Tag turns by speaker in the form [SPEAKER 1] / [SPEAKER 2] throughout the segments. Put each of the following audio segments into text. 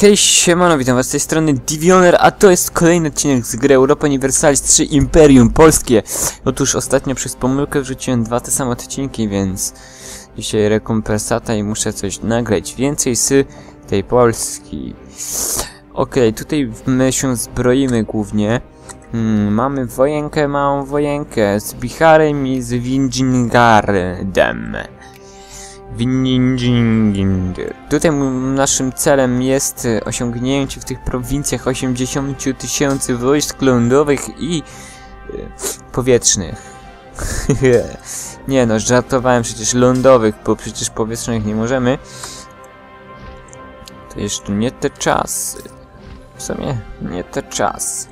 [SPEAKER 1] Hej, siemano, witam was z tej strony Divioner, a to jest kolejny odcinek z gry Europa Universalis 3 Imperium Polskie. Otóż ostatnio przez pomyłkę wrzuciłem dwa te same odcinki, więc dzisiaj rekompensata i muszę coś nagrać więcej z tej Polski. Okej, tutaj my się zbroimy głównie. Hmm, mamy wojenkę, małą wojenkę z Bicharem i z Winjingardem. Tutaj naszym celem jest e, osiągnięcie w tych prowincjach 80 tysięcy wojsk lądowych i e, powietrznych. nie no, żartowałem przecież lądowych, bo przecież powietrznych nie możemy. To jeszcze nie te czasy. W sumie nie te czasy.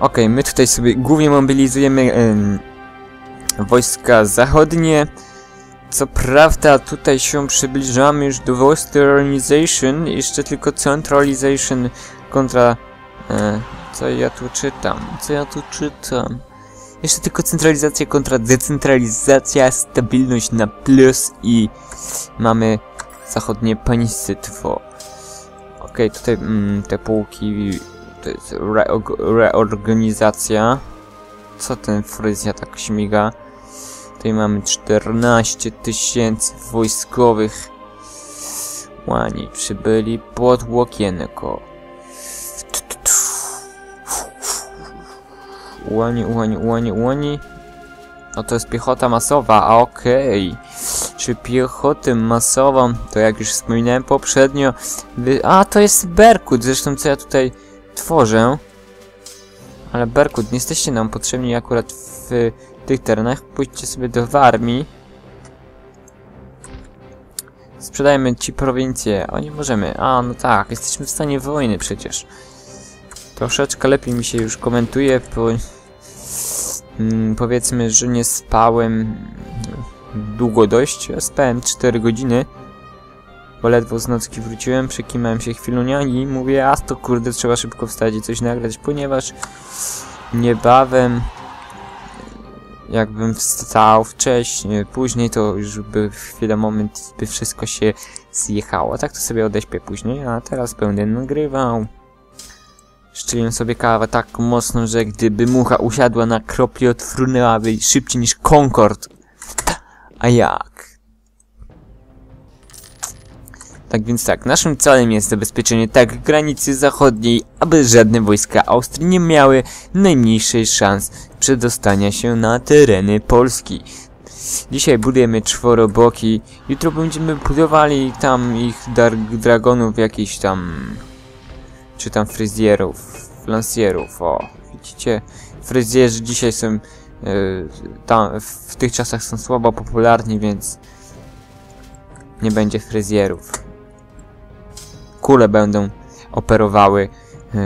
[SPEAKER 1] Okej, my tutaj sobie głównie mobilizujemy em, wojska zachodnie. Co prawda tutaj się przybliżamy już do Westernization, jeszcze tylko Centralization kontra... E, co ja tu czytam? Co ja tu czytam? Jeszcze tylko centralizacja kontra decentralizacja, stabilność na plus i mamy zachodnie państwo. Okej, tutaj mm, te półki to jest reorganizacja. Co ten fryzja tak śmiga? Tutaj mamy 14 tysięcy wojskowych. Łani przybyli pod łokienko. Łani, łani, łani, łani. O, to jest piechota masowa, a okej. Czy piechotę masową, to jak już wspominałem poprzednio... Wy... A, to jest Berkut, zresztą co ja tutaj tworzę. Ale Berkut, nie jesteście nam potrzebni akurat w tych terenach. Pójdźcie sobie do armii. Sprzedajmy ci prowincję. O, nie możemy. A, no tak, jesteśmy w stanie wojny przecież. Troszeczkę lepiej mi się już komentuje, bo... Mm, powiedzmy, że nie spałem długo dość. Ja spałem 4 godziny. Bo ledwo z nocki wróciłem, przekimałem się chwilunia i mówię, a to kurde, trzeba szybko wstać i coś nagrać, ponieważ niebawem jakbym wstał wcześniej, później to już by w chwilę moment by wszystko się zjechało. Tak to sobie odeśpię później, a teraz będę nagrywał. Szczeliłem sobie kawę tak mocno, że gdyby mucha usiadła na kropli, odfrunęłaby szybciej niż Concord. A jak? Tak więc tak, naszym celem jest zabezpieczenie tak granicy zachodniej, aby żadne wojska Austrii nie miały najmniejszej szans przedostania się na tereny Polski. Dzisiaj budujemy czworoboki, jutro będziemy budowali tam ich dragonów jakichś tam... czy tam fryzjerów, lansjerów, o. Widzicie, fryzjerzy dzisiaj są... Yy, tam, w tych czasach są słabo popularni, więc... Nie będzie fryzjerów kule będą operowały yy,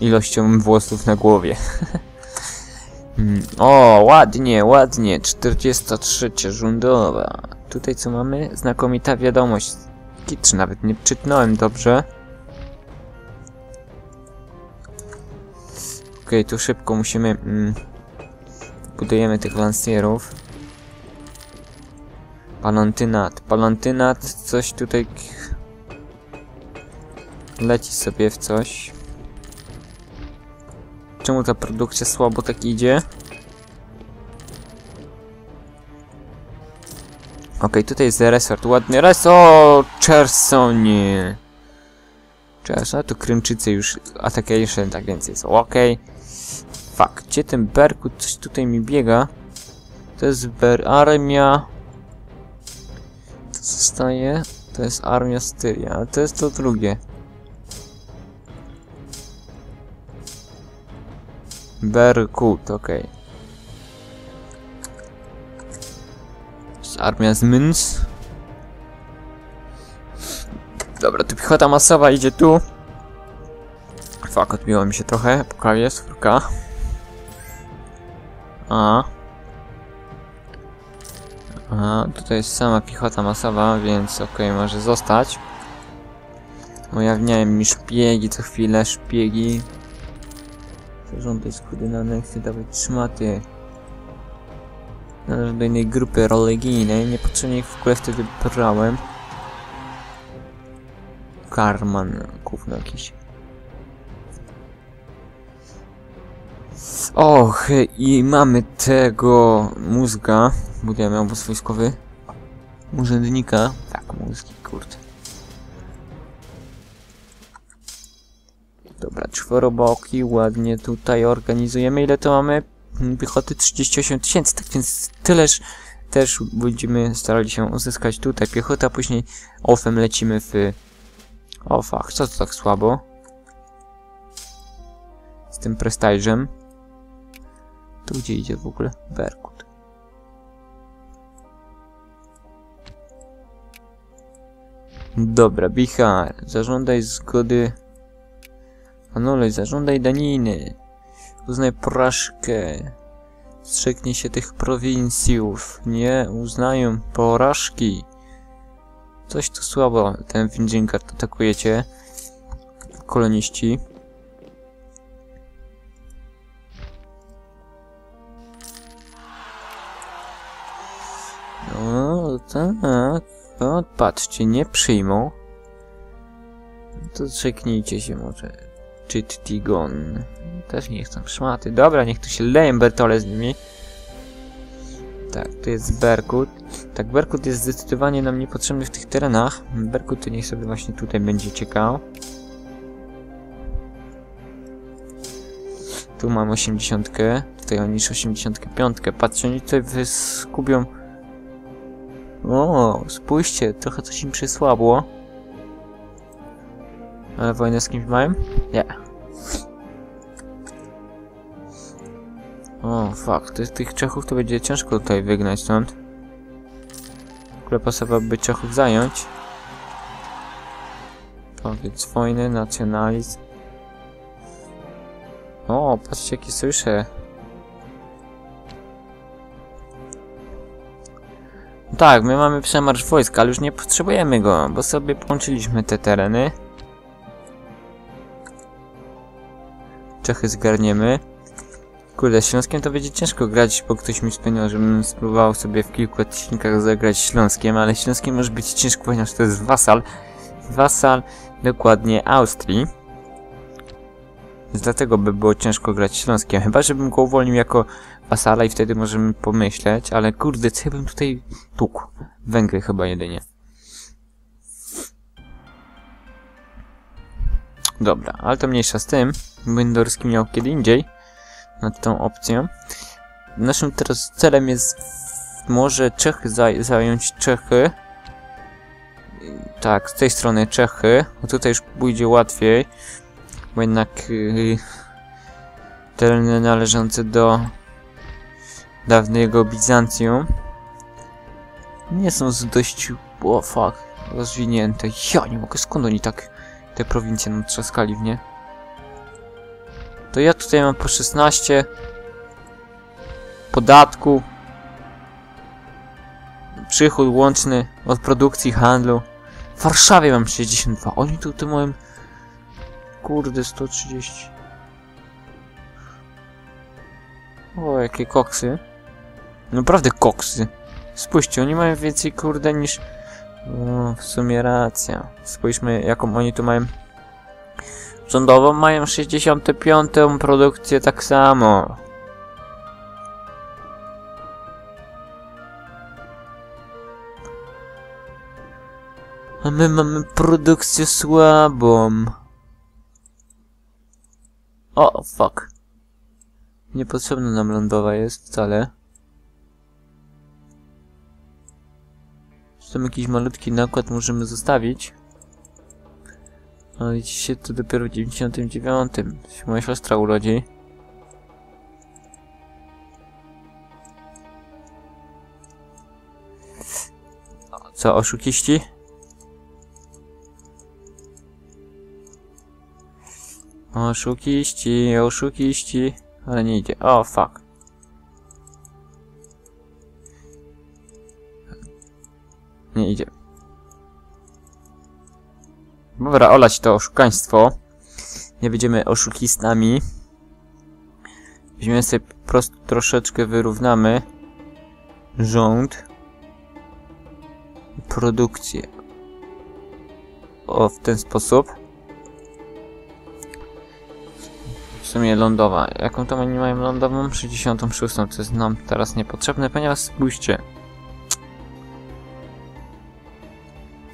[SPEAKER 1] ilością włosów na głowie. Mm, o, ładnie, ładnie. 43 rządowa. Tutaj co mamy? Znakomita wiadomość. Czy nawet nie czytnąłem dobrze. Okej, okay, tu szybko musimy... Mm, budujemy tych lansierów. Palantynat. Palantynat, coś tutaj leci sobie w coś. Czemu ta produkcja słabo tak idzie? Okej, okay, tutaj jest resort, ładny resort, Chersonie. Cherson, tu Krymczycy już atakation, tak więc jest okej. Okay. Fuck, gdzie ten Berkut? Coś tutaj mi biega. To jest Ber armia. To zostaje. To jest armia Styria, ale to jest to drugie. Berkut, okej. Okay. Armia z Münz. Dobra, to piechota masowa idzie tu. Fuck, odbiło mi się trochę. Po skórka. A. A, tutaj jest sama piechota masowa, więc okej, okay, może zostać. Ujawniają mi szpiegi co chwilę, szpiegi. Żądaj składy na aneksję, dawać szmaty. Należy do innej grupy religijnej. Niepotrzebnie ich w ogóle wtedy brałem. Karman, gówno jakieś. Och, i mamy tego mózga, bo ja miał wojskowy. Urzędnika. Tak, mózgi, kurde. Dobra, czworoboki, ładnie tutaj organizujemy. Ile to mamy? Piechoty 38 tysięcy, tak więc tyleż też będziemy starali się uzyskać tutaj piechotę, a później offem lecimy w... O fuck, co to tak słabo? Z tym prestiżem. Tu gdzie idzie w ogóle? Berkut. Dobra, Bichar, zażądaj zgody. Anulej, zażądaj daniny. Uznaj porażkę. Strzeknij się tych prowincjów. Nie uznają porażki. Coś tu słabo. Ten Windzingard atakujecie. Koloniści. No, tak. O, patrzcie, nie przyjmą. To czeknijcie się może. Chitti-gon. Też nie chcą szmaty. Dobra, niech tu się leją Bertole z nimi. Tak, tu jest Berkut. Tak, Berkut jest zdecydowanie nam niepotrzebny w tych terenach. Berkut to niech sobie właśnie tutaj będzie ciekał. Tu mam 80. Tutaj oni już 85. Patrzcie, oni tutaj wyskubią... O, spójrzcie, trochę coś im przysłabło. Ale wojnę z kimś mają? Nie. O, fuck, tych, tych Czechów to będzie ciężko tutaj wygnać stąd. W ogóle pasowałoby Czechów zająć. Powiedz wojny, nacjonalizm. O, patrzcie jakie sojusze. Tak, my mamy przemarsz wojska, ale już nie potrzebujemy go, bo sobie połączyliśmy te tereny. Czechy zgarniemy. Kurde, Śląskiem to będzie ciężko grać, bo ktoś mi wspomniał, żebym spróbował sobie w kilku odcinkach zagrać Śląskiem, ale Śląskiem może być ciężko, ponieważ to jest wasal. Wasal dokładnie Austrii. Więc dlatego by było ciężko grać Śląskiem. Chyba, żebym go uwolnił jako wasala i wtedy możemy pomyśleć, ale kurde, co ja bym tutaj tukł? Węgry chyba jedynie. Dobra, ale to mniejsza z tym. Będorski miał kiedy indziej nad tą opcją. Naszym teraz celem jest może Czechy zaj zająć Czechy. Tak, z tej strony Czechy. Tutaj już pójdzie łatwiej. Bo jednak yy, tereny należące do dawnego Bizancjum nie są dość o fuck, rozwinięte. Ja nie mogę, skąd oni tak te prowincje nam trzaskali w nie? To ja tutaj mam po 16 podatku. Przychód łączny od produkcji handlu. W Warszawie mam 62 oni tu tu mają kurde 130 o jakie koksy. Naprawdę koksy. Spójrzcie oni mają więcej kurde niż o, w sumie racja spójrzmy jaką oni tu mają Rządową mają 65. produkcję tak samo. A my mamy produkcję słabą. O, fuck. Niepotrzebna nam lądowa jest wcale. Tam jakiś malutki nakład możemy zostawić. No widzicie, to dopiero w 99 się moja siostra urodzi. Co, oszukiści? Oszukiści, oszukiści. Ale nie idzie. O, fuck. Nie idzie. Dobra, olać to oszukaństwo. Nie będziemy oszukistami. Weźmiemy sobie po prostu troszeczkę wyrównamy rząd produkcję. o, w ten sposób. W sumie lądowa. Jaką to oni mają lądową? 66, co jest nam teraz niepotrzebne, ponieważ spójrzcie.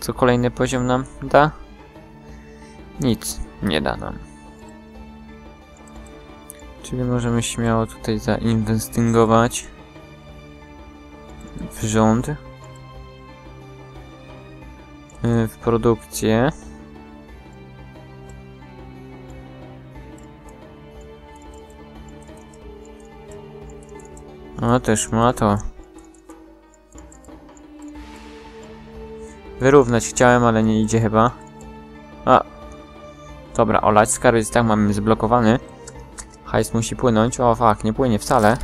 [SPEAKER 1] Co kolejny poziom nam da? Nic nie da nam. Czyli możemy śmiało tutaj zainwestygować w rząd, y, w produkcję. O, też ma to. Wyrównać chciałem, ale nie idzie chyba. A. Dobra, olać. Skarbiec tak mamy zblokowany. Hajs musi płynąć. O, fak, nie płynie wcale.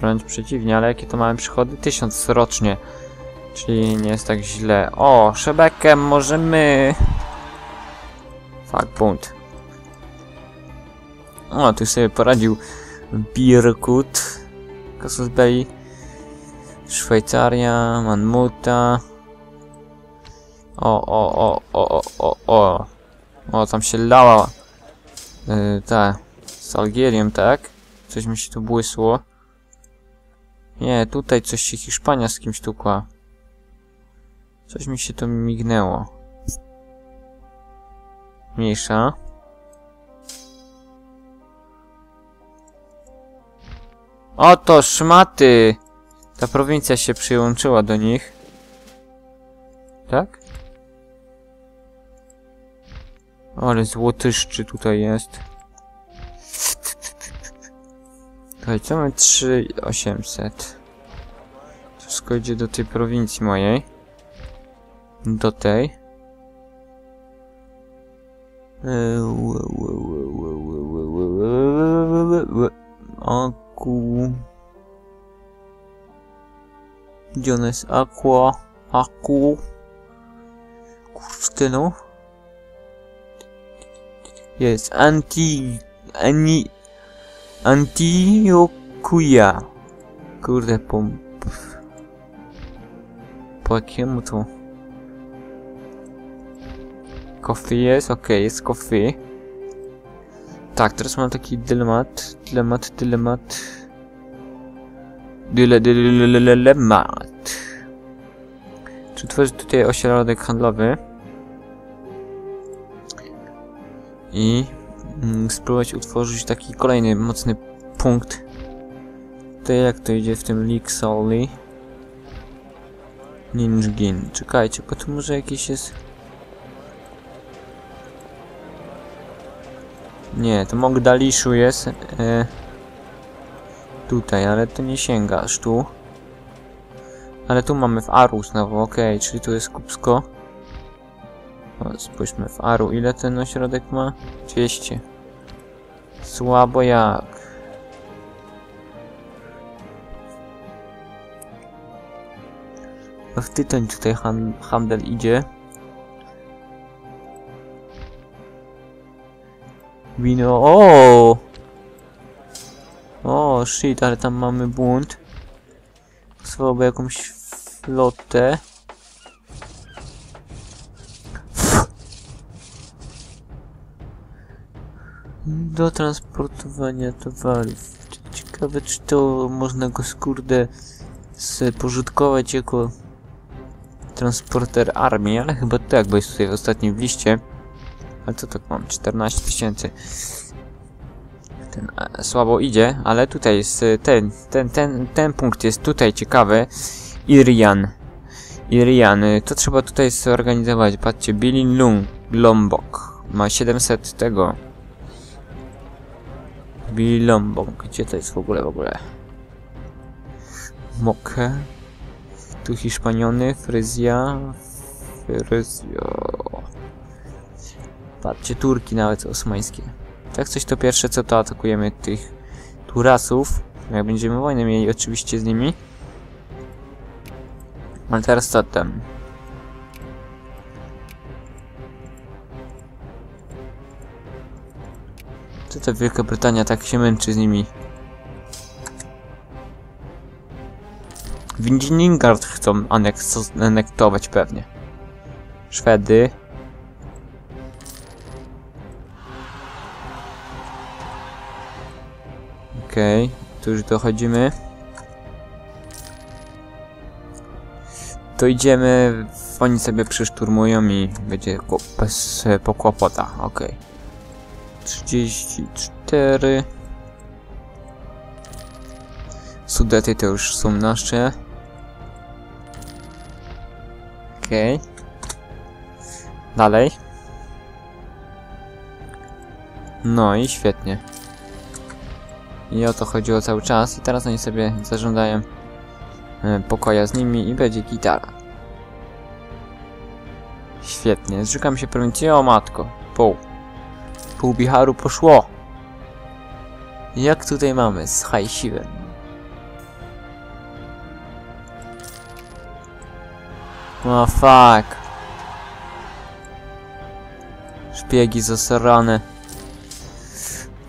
[SPEAKER 1] Wręcz przeciwnie, ale jakie to mamy przychody? Tysiąc rocznie. Czyli nie jest tak źle. O, szebekiem możemy... Fak, bunt. O, tu sobie poradził Birkut. Casus Belli. Szwajcaria, Manmuta. O, o, o, o, o, o, o. Tam się lała. Yy, ta. Z Algierią, tak? Coś mi się tu błysło. Nie, tutaj coś się Hiszpania z kimś tukła. Coś mi się tu mignęło. Mniejsza. Oto szmaty! Ta prowincja się przyłączyła do nich. Tak? O, ale złotyszczy tutaj jest. Tutaj co mamy 3800. Wszystko idzie do tej prowincji mojej. Do tej. Aku. Gdzie ona jest? Aqua. Aku. Kurde no. Jest anti... Ani... Antiokuja. Kurde, po... Po jakiemu to? Coffee jest? Okej, okay, jest coffee. Tak, teraz mam taki dylemat, dylemat, dylemat. Dyle, dyle, dylemat. Czy tworzyć tutaj ośrodek handlowy? I mm, spróbować utworzyć taki kolejny mocny punkt. Tutaj jak to idzie w tym League Soli? Ninjgin. Czekajcie, bo tu może jakieś jest... Nie, to Mogdaliszu jest. E, tutaj, ale to nie sięga aż tu. Ale tu mamy w Aru znowu, ok, czyli tu jest Kupsko. O, spójrzmy w Aru, ile ten ośrodek ma? 200. Słabo jak. W tytoń tutaj handel idzie. Wino, o! O, shit, ale tam mamy bunt. Słabo jakąś flotę. Do transportowania towarów. Ciekawe, czy to można go skurde spożytkować jako transporter armii, ale chyba tak, bo jest tutaj w ostatnim w liście. Ale co tak mam? 14 tysięcy. Słabo idzie, ale tutaj jest ten, ten, ten, ten punkt jest tutaj ciekawy. Irian. Irian. E, to trzeba tutaj zorganizować. Patrzcie, Bilin Lung, Lombok. Ma 700 tego. Bilombok. Gdzie to jest w ogóle, w ogóle? Moke. Tu Hiszpaniony, Fryzja. Fryzja. Patrzcie, Turki nawet osmańskie. Tak coś to pierwsze co to atakujemy tych Turasów. Jak będziemy wojnę mieli oczywiście z nimi. Ale teraz co tam? Co to Wielka Brytania tak się męczy z nimi? Windingard chcą anektować pewnie. Szwedy. Okej, okay, tu już dochodzimy. To idziemy, oni sobie przyszturmują i będzie bez e, pokłopota, okej. 34 Sudety to już są nasze. Okej. Dalej. No i świetnie. I o to chodziło cały czas. I teraz oni sobie zażądają e, pokoja z nimi i będzie gitara. Świetnie. Zrzekam się prowincji. O matko. Pół. Pół Biharu poszło. Jak tutaj mamy z hajsiwem? O fuck. Szpiegi zasrane.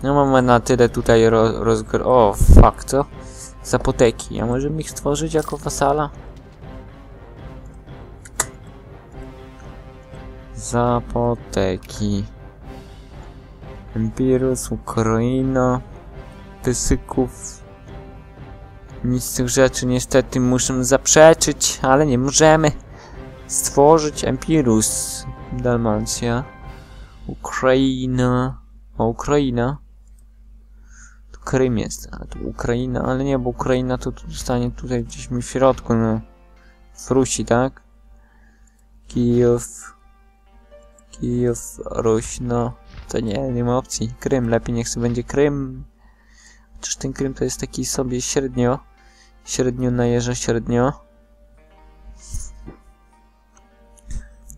[SPEAKER 1] No mamy na tyle tutaj ro rozgr... O fuck, co? Zapoteki. A możemy ich stworzyć jako wasala? Zapoteki. Empirus, Ukraina, Pysyków. Nic z tych rzeczy niestety muszę zaprzeczyć, ale nie możemy stworzyć Empirus. Dalmacja. Ukraina. O, Ukraina. Krym jest, a tu Ukraina, ale nie, bo Ukraina to zostanie tutaj gdzieś w środku, no. W Rusi, tak? Kijów. Kijów, Ruś, no. To nie, nie ma opcji. Krym, lepiej niech sobie będzie Krym. Chociaż ten Krym to jest taki sobie średnio. Średnio najeżdża, średnio.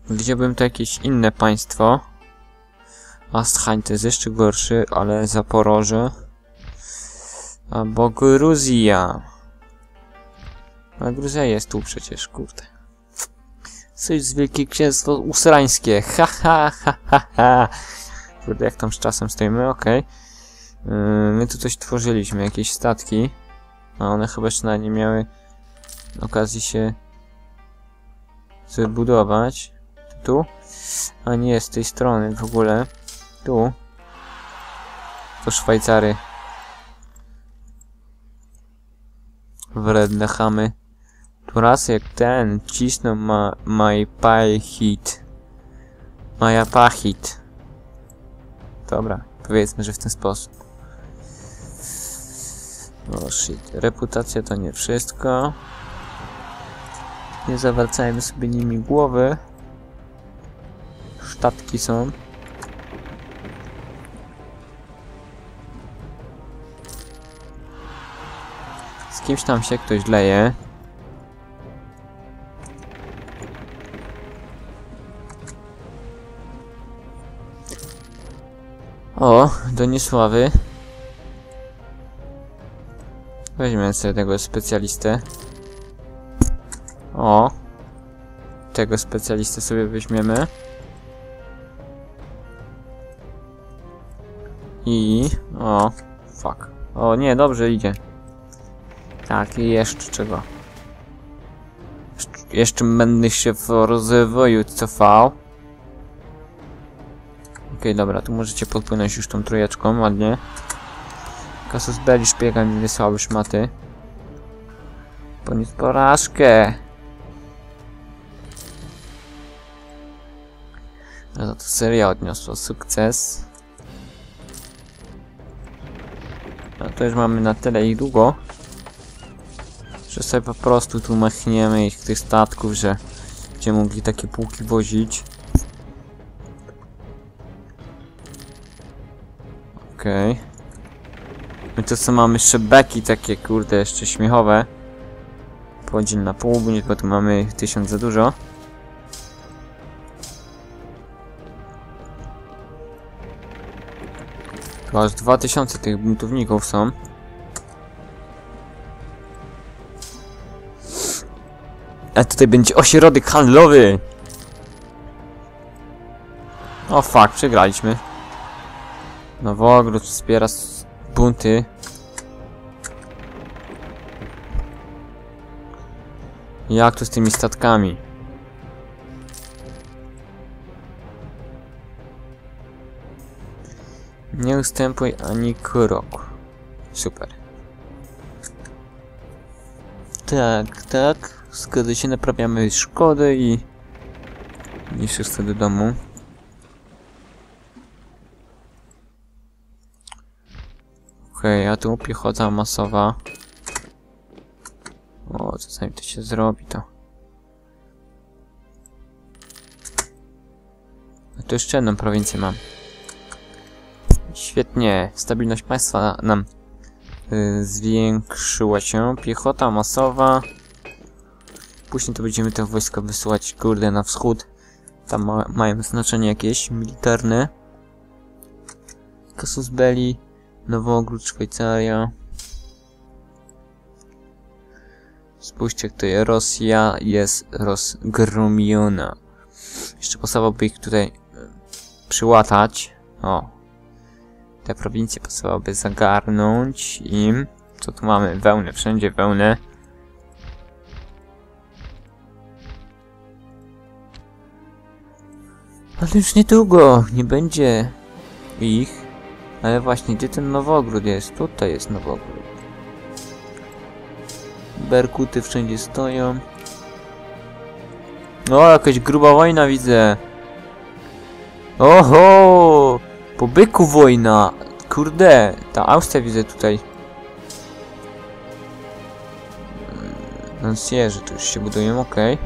[SPEAKER 1] Gdziebym to jakieś inne państwo. Astchań to jest jeszcze gorszy, ale Zaporoże. Albo Gruzja. A Gruzja jest tu przecież, kurde. Coś z Wielkie Księstwo Usrańskie. Ha, ha, ha, ha, ha. Kurde, jak tam z czasem stoimy, okej. Okay. Yy, my tu coś tworzyliśmy, jakieś statki. A one chyba jeszcze nie miały okazji się zbudować. Tu? A nie, z tej strony w ogóle. Tu. To Szwajcary. Wredne chamy. Tu raz jak ten cisną ma my hit. Maja pachit. Dobra, powiedzmy, że w ten sposób. O shit. Reputacja to nie wszystko. Nie zawracajmy sobie nimi głowy. Sztatki są. Kimś tam się ktoś leje. O, Donisławy. Weźmiemy sobie tego specjalistę. O. Tego specjalistę sobie weźmiemy. I... O. Fuck. O, nie, dobrze idzie. Tak, i jeszcze czego? Jeszcze, będę się w rozwoju cofał. Okej, okay, dobra, tu możecie podpłynąć już tą trójeczką, ładnie. Kasus Belli szpiega mi wysłały szmaty. Poniósł porażkę. No to seria odniosła sukces. No to już mamy na tyle i długo. Sobie po prostu tu machniemy ich tych statków, że będziemy mogli takie półki wozić. Okej. Okay. My to co mamy szebeki takie kurde jeszcze śmiechowe. Podziel na pół, bo tu mamy tysiąc za dużo. Tu aż 2000 tych buntowników są. A tutaj będzie ośrodek handlowy. O fuck, przegraliśmy. Nowogród wspiera bunty. Jak tu z tymi statkami? Nie ustępuj ani kroku. Super. Tak, tak. Zgodzę się, naprawiamy szkodę i... Niszczysz sobie do domu. Okej, a tu piechota masowa. O, czasami to się zrobi, to. A tu jeszcze jedną prowincję mam. Świetnie, stabilność państwa nam y, zwiększyła się. Piechota masowa. Później to będziemy te wojska wysyłać, kurde, na wschód. Tam ma, mają znaczenie jakieś militarne. Casus Belli, Nowogród, Szwajcaria. Spójrzcie, jak to jest. Rosja jest rozgromiona. Jeszcze pasowałoby ich tutaj e, przyłatać. O. Te prowincje pasowałoby zagarnąć im. Co tu mamy? Wełnę, wszędzie wełnę. Ale już niedługo nie będzie ich. Ale właśnie, gdzie ten Nowogród jest? Tutaj jest Nowogród. Berkuty wszędzie stoją. O, jakaś gruba wojna widzę. Oho! Po byku wojna. Kurde, ta Austria widzę tutaj. Lancierzy tu już się budują, okej.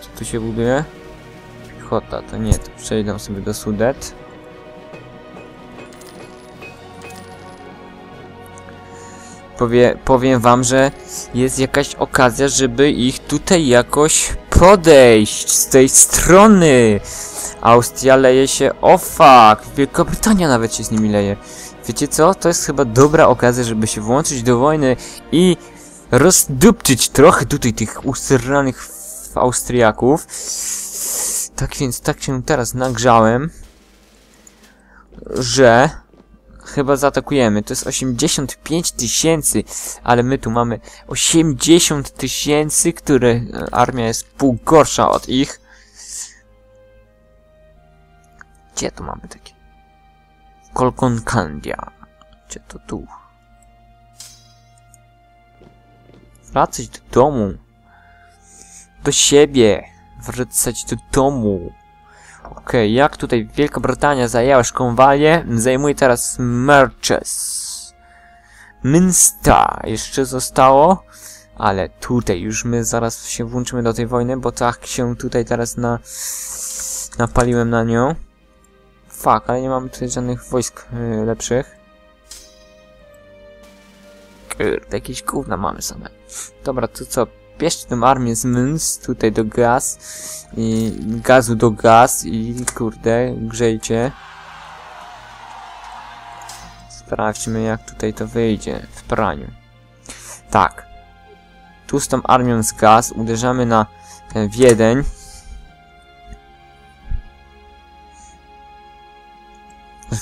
[SPEAKER 1] Co tu się buduje? Piechota, to nie, to przejdę sobie do Sudet. Powie, powiem wam, że jest jakaś okazja, żeby ich tutaj jakoś podejść z tej strony. Austria leje się, o fuck, Wielka Brytania nawet się z nimi leje. Wiecie co? To jest chyba dobra okazja, żeby się włączyć do wojny i rozdupczyć trochę tutaj tych usranych Austriaków. Tak więc, tak się teraz nagrzałem, że chyba zaatakujemy. To jest 85 tysięcy, ale my tu mamy 80 tysięcy, które e, armia jest pół gorsza od ich. Gdzie tu mamy takie? Kolkonkandia. Gdzie to tu? Wracać do domu. Do siebie. Wracać do domu. Okej, okay, jak tutaj Wielka Brytania zajęła Szkonwalię, zajmuje teraz Merches. Minsta jeszcze zostało, ale tutaj już my zaraz się włączymy do tej wojny, bo tak się tutaj teraz na... napaliłem na nią. Fuck, ale nie mamy tutaj żadnych wojsk yy, lepszych. Kurde, jakieś gówna mamy same. Dobra, to co? Bierzcie tę armię z Mns tutaj do gaz i gazu do gaz i kurde, grzejcie. Sprawdźmy jak tutaj to wyjdzie w praniu. Tak. Tu z tą armią z gaz uderzamy na e, Wiedeń.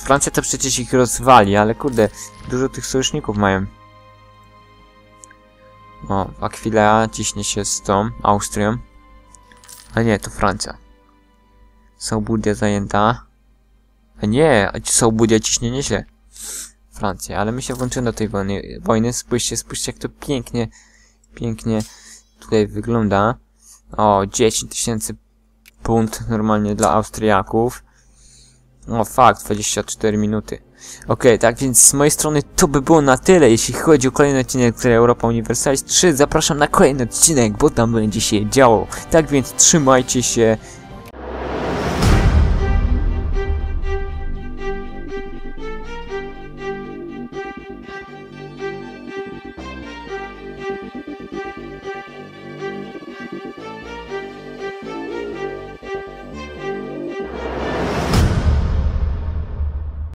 [SPEAKER 1] Francja to przecież ich rozwali, ale kurde, dużo tych sojuszników mają. O, Aquilea ciśnie się z tą Austrią. A nie, to Francja. Saubudia zajęta. A nie, Saubudia ciśnie nieźle. Francja, ale my się włączymy do tej wojny. wojny. Spójrzcie, spójrzcie jak to pięknie, pięknie tutaj wygląda. O, 10 tysięcy punt normalnie dla Austriaków. O, fakt, 24 minuty. Ok, tak więc z mojej strony to by było na tyle, jeśli chodzi o kolejny odcinek z Europa Universalis 3. Zapraszam na kolejny odcinek, bo tam będzie się działo. Tak więc trzymajcie się